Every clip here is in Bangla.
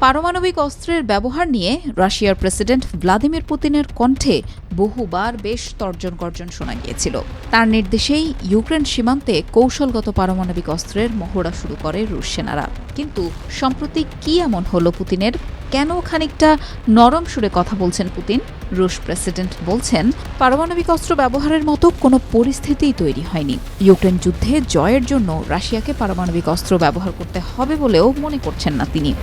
পারমাণবিক অস্ত্রের ব্যবহার নিয়ে রাশিয়ার প্রেসিডেন্ট ভ্লাদিমির পুতিনের কণ্ঠে বহুবার বেশ তর্জন গর্জন শোনা গিয়েছিল। তার নির্দেশেই ইউক্রেন সীমান্তে কৌশলগত পারমাণবিক অস্ত্রের মহড়া শুরু করে রুশ সেনারা। কিন্তু সম্প্রতি কি এমন হলো পুতিনের? কেন খানিকটা নরম সুরে কথা বলছেন পুতিন? রুশ প্রেসিডেন্ট বলছেন, পারমাণবিক অস্ত্র ব্যবহারের মতো কোনো পরিস্থিতিই তৈরি হয়নি। ইউক্রেন যুদ্ধে জয়ের জন্য রাশিয়াকে পারমাণবিক অস্ত্র ব্যবহার করতে হবে বলেও মনে করছেন না তিনি।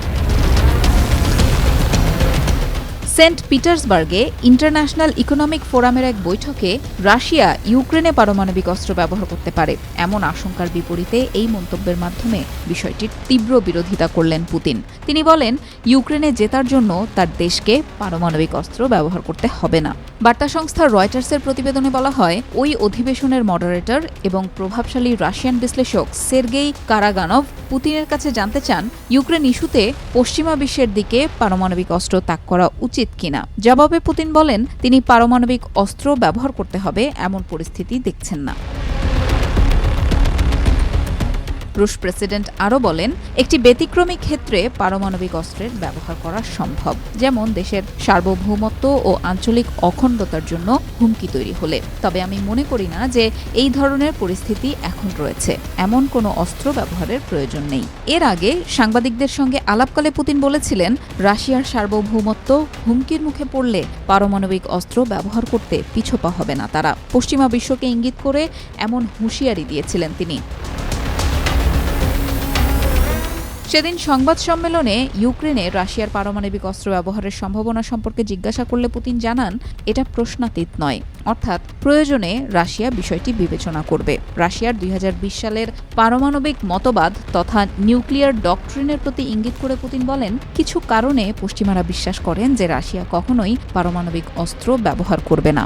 সেন্ট পিটার্সবার্গে ইন্টারন্যাশনাল ইকোনমিক ফোরামের এক বৈঠকে রাশিয়া ইউক্রেনে পারমাণবিক অস্ত্র ব্যবহার করতে পারে। এমন আশঙ্কার বিপরীতে এই মন্তব্যের মাধ্যমে বিষয়টির তীব্র বিরোধিতা করলেন পুতিন। তিনি বলেন, ইউক্রেনে জেতার জন্য তার দেশকে পারমাণবিক অস্ত্র ব্যবহার করতে হবে না। বার্তা সংস্থা রয়টার্সের প্রতিবেদনে বলা হয়, ওই অধিবেশনের মডারেটর এবং প্রভাবশালী রাশিয়ান বিশ্লেষক সের্গেই কারাগানভ পুতিনের কাছে জানতে চান, ইউক্রেন ইস্যুতে পশ্চিমা বিশ্বের দিকে পারমাণবিক অস্ত্র ত্যাগ করা উচিত কিনা? জবাবে পুতিন বলেন তিনি পারমাণবিক অস্ত্র ব্যবহার করতে হবে এমন পরিস্থিতি দেখছেন না। রুশ প্রেসিডেন্ট আরও বলেন, একটি ব্যতিক্রমী ক্ষেত্রে পারমাণবিক অস্ত্রের ব্যবহার করা সম্ভব, যেমন দেশের সার্বভৌমত্ব ও আঞ্চলিক অখণ্ডতার জন্য হুমকি তৈরি হলে। তবে আমি মনে করি না যে এই ধরনের পরিস্থিতি এখন রয়েছে, এমন কোনো অস্ত্র ব্যবহারের প্রয়োজন নেই। এর আগে সাংবাদিকদের সঙ্গে আলাপকালে পুতিন বলেছিলেন, রাশিয়ার সার্বভৌমত্ব হুমকির মুখে পড়লে পারমাণবিক অস্ত্র ব্যবহার করতে পিছপা হবে না তারা। পশ্চিমা বিশ্বকে ইঙ্গিত করে এমন হুঁশিয়ারি দিয়েছিলেন তিনি। সেদিন সংবাদ সম্মেলনে ইউক্রেনে রাশিয়ার পারমাণবিক অস্ত্র ব্যবহারের সম্ভাবনা সম্পর্কে জিজ্ঞাসা করলে পুতিন জানান, এটা প্রশ্নাতীত নয়। অর্থাৎ প্রয়োজনে রাশিয়া বিষয়টি বিবেচনা করবে। রাশিয়ার দুই হাজার বিশ সালের পারমাণবিক মতবাদ তথা নিউক্লিয়ার ডকট্রিনের প্রতি ইঙ্গিত করে পুতিন বলেন, কিছু কারণে পশ্চিমারা বিশ্বাস করেন যে রাশিয়া কখনোই পারমাণবিক অস্ত্র ব্যবহার করবে না।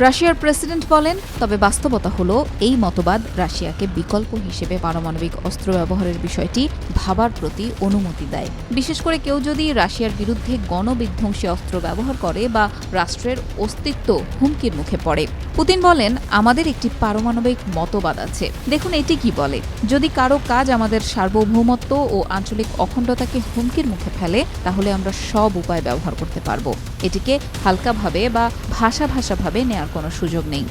রাশিয়ার প্রেসিডেন্ট বলেন, তবে বাস্তবতা হলো, এই মতবাদ রাশিয়াকে বিকল্প হিসেবে পারমাণবিক অস্ত্র ব্যবহারের বিষয়টি ভাবার প্রতি অনুমতি দেয়। বিশেষ করে কেউ যদি রাশিয়ার বিরুদ্ধে গণবিধ্বংসী অস্ত্র ব্যবহার করে বা রাষ্ট্রের অস্তিত্ব হুমকির মুখে পড়ে। পুতিন বলেন, আমাদের একটি পারমাণবিক মতবাদ আছে। দেখুন এটি কি বলে। যদি কারও কাজ আমাদের সার্বভৌমত্ব ও আঞ্চলিক অখণ্ডতাকে হুমকির মুখে ফেলে, তাহলে আমরা সব উপায় ব্যবহার করতে পারব। এটিকে হালকাভাবে বা ভাষা ভাষাভাবে নেওয়ার কোনো সুযোগ নেই।